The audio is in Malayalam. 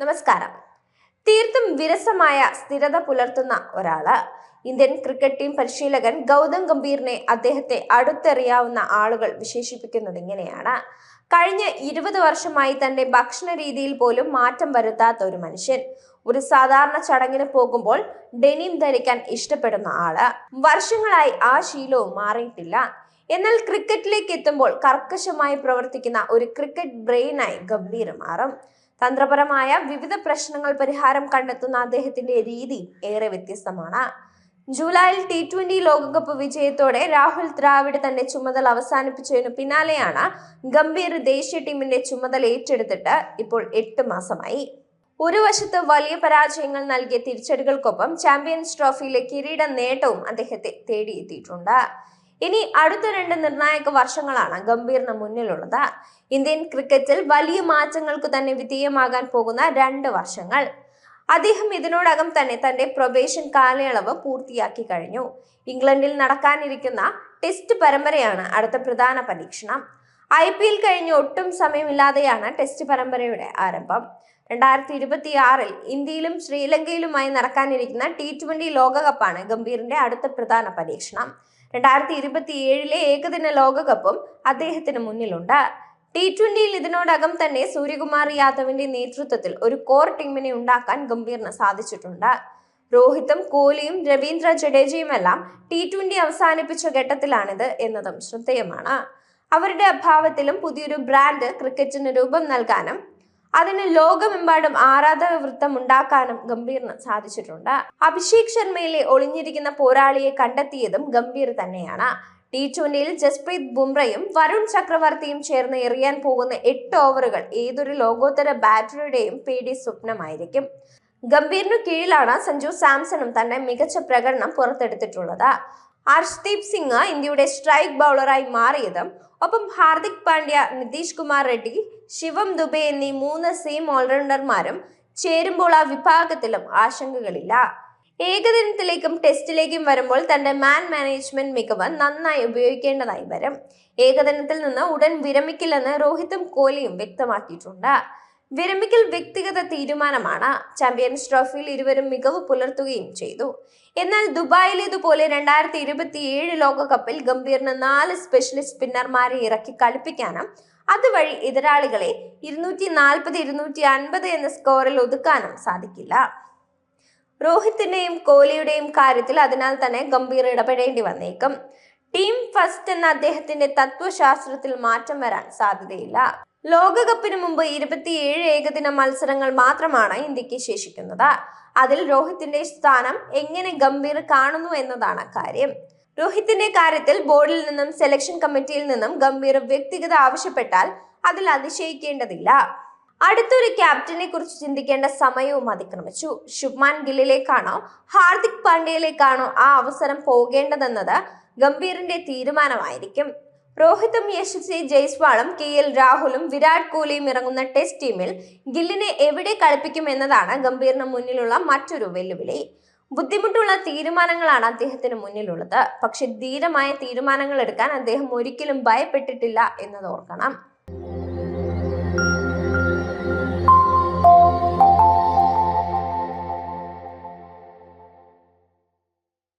നമസ്കാരം. തീർത്തും വിരസമായ സ്ഥിരത പുലർത്തുന്ന ഒരാൾ. ഇന്ത്യൻ ക്രിക്കറ്റ് ടീം പരിശീലകൻ ഗൗതം ഗംഭീറിനെ അദ്ദേഹത്തെ അടുത്തെറിയാവുന്ന ആളുകൾ വിശേഷിപ്പിക്കുന്നത് ഇങ്ങനെയാണ്. കഴിഞ്ഞ ഇരുപത് വർഷമായി തന്റെ ഭക്ഷണ രീതിയിൽ പോലും മാറ്റം വരുത്താത്ത ഒരു മനുഷ്യൻ. ഒരു സാധാരണ ചടങ്ങിന് പോകുമ്പോൾ ഡെനിം ധരിക്കാൻ ഇഷ്ടപ്പെടുന്ന ആൾ. വർഷങ്ങളായി ആ ശീലവും മാറിയിട്ടില്ല. എന്നാൽ ക്രിക്കറ്റിലേക്ക് എത്തുമ്പോൾ കർക്കശമായി പ്രവർത്തിക്കുന്ന ഒരു ക്രിക്കറ്റ് ബ്രെയിനായി ഗംഭീർ മാറും. തന്ത്രപരമായ വിവിധ പ്രശ്നങ്ങൾ പരിഹാരം കണ്ടെത്തുന്ന അദ്ദേഹത്തിന്റെ രീതി ഏറെ വ്യത്യസ്തമാണ്. ജൂലൈയിൽ ടി ട്വന്റി ലോകകപ്പ് വിജയത്തോടെ രാഹുൽ ദ്രാവിഡ് തന്റെ ചുമതല അവസാനിപ്പിച്ചതിനു പിന്നാലെയാണ് ഗംഭീർ ദേശീയ ടീമിന്റെ ചുമതല ഏറ്റെടുത്തിട്ട് ഇപ്പോൾ എട്ട് മാസമായി. ഒരു വശത്ത് വലിയ പരാജയങ്ങൾ നൽകിയ തിരിച്ചടികൾക്കൊപ്പം ചാമ്പ്യൻസ് ട്രോഫിയിലെ കിരീട നേട്ടവും അദ്ദേഹത്തെ തേടിയെത്തിയിട്ടുണ്ട്. ഇനി അടുത്ത രണ്ട് നിർണായക വർഷങ്ങളാണ് ഗംഭീറിന് മുന്നിലുള്ളത്. ഇന്ത്യൻ ക്രിക്കറ്റിൽ വലിയ മാറ്റങ്ങൾക്ക് തന്നെ വിധേയമാകാൻ പോകുന്ന രണ്ട് വർഷങ്ങൾ. അദ്ദേഹം ഇതിനോടകം തന്നെ തന്റെ പ്രൊബേഷൻ കാലയളവ് പൂർത്തിയാക്കി കഴിഞ്ഞു. ഇംഗ്ലണ്ടിൽ നടക്കാനിരിക്കുന്ന ടെസ്റ്റ് പരമ്പരയാണ് അടുത്ത പ്രധാന പരീക്ഷണം. ഐ പി എൽ കഴിഞ്ഞ് ഒട്ടും സമയമില്ലാതെയാണ് ടെസ്റ്റ് പരമ്പരയുടെ ആരംഭം. രണ്ടായിരത്തി ഇരുപത്തി ആറിൽ ഇന്ത്യയിലും ശ്രീലങ്കയിലുമായി നടക്കാനിരിക്കുന്ന ടി ട്വന്റി ലോകകപ്പാണ് ഗംഭീറിന്റെ അടുത്ത പ്രധാന പരീക്ഷണം. രണ്ടായിരത്തി ഇരുപത്തി ഏഴിലെ ഏകദിന ലോകകപ്പും അദ്ദേഹത്തിന് മുന്നിലുണ്ട്. ടി ട്വന്റിയിൽ ഇതിനോടകം തന്നെ സൂര്യകുമാർ യാദവിന്റെ നേതൃത്വത്തിൽ ഒരു കോർ ടീമിനെ ഉണ്ടാക്കാൻ ഗംഭീറിന് സാധിച്ചിട്ടുണ്ട്. രോഹിതും കോഹ്ലിയും രവീന്ദ്ര ജഡേജയുമെല്ലാം ടി ട്വന്റി അവസാനിപ്പിച്ച ഘട്ടത്തിലാണിത് എന്നതും ശ്രദ്ധേയമാണ്. അവരുടെ അഭാവത്തിലും പുതിയൊരു ബ്രാൻഡ് ക്രിക്കറ്റിന് രൂപം നൽകാനും അതിന് ലോകമെമ്പാടും ആരാധക വൃത്തം ഉണ്ടാക്കാനും ഗംഭീറിന് സാധിച്ചിട്ടുണ്ട്. അഭിഷേക് ശർമ്മയിലെ ഒളിഞ്ഞിരിക്കുന്ന പോരാളിയെ കണ്ടെത്തിയതും ഗംഭീർ തന്നെയാണ്. ടി ട്വന്റിയിൽ ജസ്പ്രീത് ബുംറയും വരുൺ ചക്രവർത്തിയും ചേർന്ന് എറിയാൻ പോകുന്ന എട്ട് ഓവറുകൾ ഏതൊരു ലോകോത്തര ബാറ്ററിയുടെയും പേടി സ്വപ്നമായിരിക്കും. ഗംഭീറിനു കീഴിലാണ് സഞ്ജു സാംസണും തന്നെ മികച്ച പ്രകടനം പുറത്തെടുത്തിട്ടുള്ളത്. ഹർഷ്ദീപ് സിംഗ് ഇന്ത്യയുടെ സ്ട്രൈക്ക് ബൗളറായി മാറിയതും ഒപ്പം ഹാർദിക് പാണ്ഡ്യ നിതീഷ് കുമാർ റെഡ്ഡി ശിവം ദുബെ എന്നീ മൂന്ന് സെയിം ഓൾറൗണ്ടർമാരും ചേരുമ്പോൾ ആ വിഭാഗത്തിലും ആശങ്കകളില്ല. ഏകദിനത്തിലേക്കും ടെസ്റ്റിലേക്കും വരുമ്പോൾ തന്റെ മാൻ മാനേജ്മെന്റ് മികവ് നന്നായി ഉപയോഗിക്കേണ്ടതായി വരും. ഏകദിനത്തിൽ നിന്ന് ഉടൻ വിരമിക്കില്ലെന്ന് രോഹിതും കോഹ്ലിയും വ്യക്തമാക്കിയിട്ടുണ്ട്. വിരമിക്കൽ വ്യക്തിഗത തീരുമാനമാണ്. ചാമ്പ്യൻസ് ട്രോഫിയിൽ ഇരുവരും മികവ് പുലർത്തുകയും ചെയ്തു. എന്നാൽ ദുബായിലേതുപോലെ രണ്ടായിരത്തി ഇരുപത്തി ഏഴ് ലോകകപ്പിൽ ഗംഭീറിന് നാല് സ്പെഷ്യലിസ്റ്റ് സ്പിന്നർമാരെ ഇറക്കി കളിപ്പിക്കാനും അതുവഴി എതിരാളികളെ ഇരുന്നൂറ്റി നാൽപ്പത് ഇരുന്നൂറ്റി അൻപത് എന്ന സ്കോറിൽ ഒതുക്കാനും സാധിക്കില്ല. രോഹിത്തിന്റെയും കോഹ്ലിയുടെയും കാര്യത്തിൽ അതിനാൽ തന്നെ ഗംഭീർ ഇടപെടേണ്ടി വന്നേക്കും. ടീം ഫസ്റ്റ് എന്ന അദ്ദേഹത്തിന്റെ തത്വശാസ്ത്രത്തിൽ മാറ്റം വരാൻ സാധ്യതയില്ല. ലോകകപ്പിന് മുമ്പ് ഇരുപത്തിയേഴ് ഏകദിന മത്സരങ്ങൾ മാത്രമാണ് ഇന്ത്യയ്ക്ക് ശേഷിക്കുന്നത്. അതിൽ രോഹിത്തിന്റെ സ്ഥാനം എങ്ങനെ ഗംഭീർ കാണുന്നു എന്നതാണ് കാര്യം. രോഹിത്തിന്റെ കാര്യത്തിൽ ബോർഡിൽ നിന്നും സെലക്ഷൻ കമ്മിറ്റിയിൽ നിന്നും ഗംഭീർ വ്യക്തിഗത ആവശ്യപ്പെട്ടാൽ അതിൽ അതിശയിക്കേണ്ടതില്ല. അടുത്തൊരു ക്യാപ്റ്റനെ കുറിച്ച് ചിന്തിക്കേണ്ട സമയവും അതിക്രമിച്ചു. ശുഭ്മാൻ ഗില്ലിലേക്കാണോ ഹാർദിക് പാണ്ഡ്യയിലേക്കാണോ ആ അവസരം പോകേണ്ടതെന്നത് ഗംഭീറിന്റെ തീരുമാനമായിരിക്കും. രോഹിതും യശസ്വി ജയ്സ്വാളും കെ എൽ രാഹുലും വിരാട് കോഹ്ലിയും ഇറങ്ങുന്ന ടെസ്റ്റ് ടീമിൽ ഗില്ലിനെ എവിടെ കളിപ്പിക്കുമെന്നതാണ് ഗംഭീറിന് മുന്നിലുള്ള മറ്റൊരു വെല്ലുവിളി. ബുദ്ധിമുട്ടുള്ള തീരുമാനങ്ങളാണ് അദ്ദേഹത്തിന് മുന്നിലുള്ളത്. പക്ഷെ ധീരമായ തീരുമാനങ്ങൾ എടുക്കാൻ അദ്ദേഹം ഒരിക്കലും ഭയപ്പെട്ടിട്ടില്ല എന്നത് ഓർക്കണം.